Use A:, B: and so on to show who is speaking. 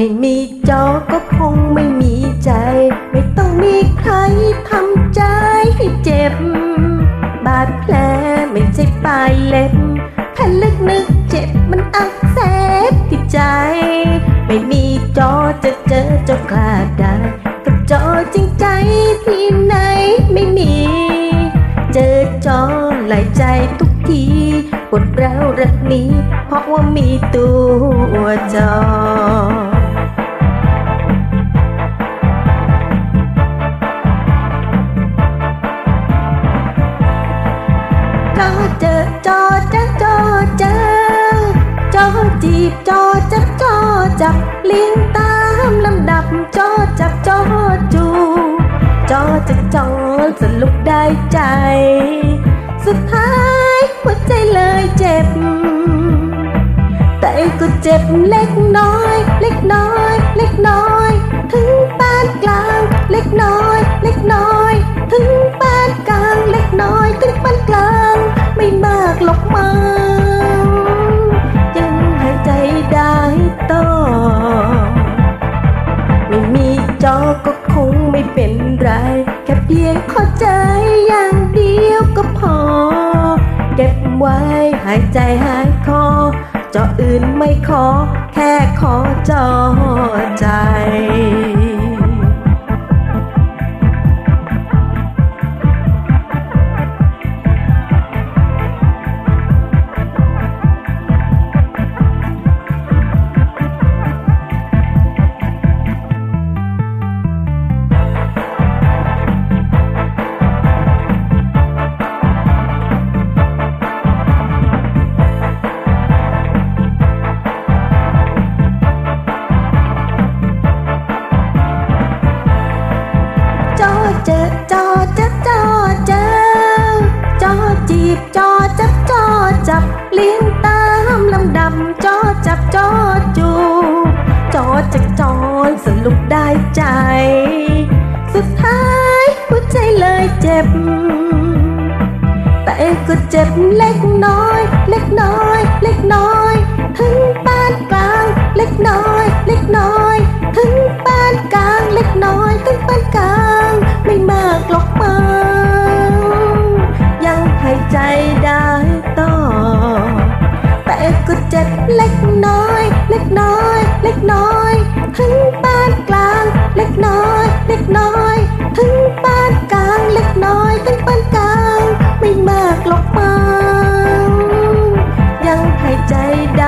A: ไม่มีจอก็คงไม่มีใจ ไม่ต้องมีใครทำใจให้เจ็บ บาดแผลไม่ใช่ปลายเล็บแผลลึกนึกเจ็บมันอักเสบที่ใจ ไม่มีจอจะเจอเจ้าคลาดได้กับจอจริงใจที่ไหนไม่มี เจอจอหลายใจทุกทีปวดร้าวรักนี้ เพราะว่ามีตัวจอ จอจอจะจอเจอจอจีบจอจับจอจับลี้ยงตามลำดับจอจับจอจูจอจะจอสรุปได้ใจ สุดท้ายหัวใจเลยเจ็บ แต่ก็เจ็บเล็กน้อย เล็กน้อย เล็กน้อย เพียงเข้าใจอย่างเดียวก็พอ เก็บไว้หายใจหายคอจออื่นไม่ขอ แค่ขอจอใจจ ใจ สุดท้ายหัวใจเลยเจ็บ แต่ก็เจ็บเล็กน้อย เล็กน้อย เล็กน้อย เล็กน้อย เล็กน้อย เล็กน้อย ถึงปานกลาง เล็กน้อย เล็กน้อย ถึงปานกลาง เล็กน้อยถึงปานกลาง ไม่มากหรอกมั้งยังหายใจได้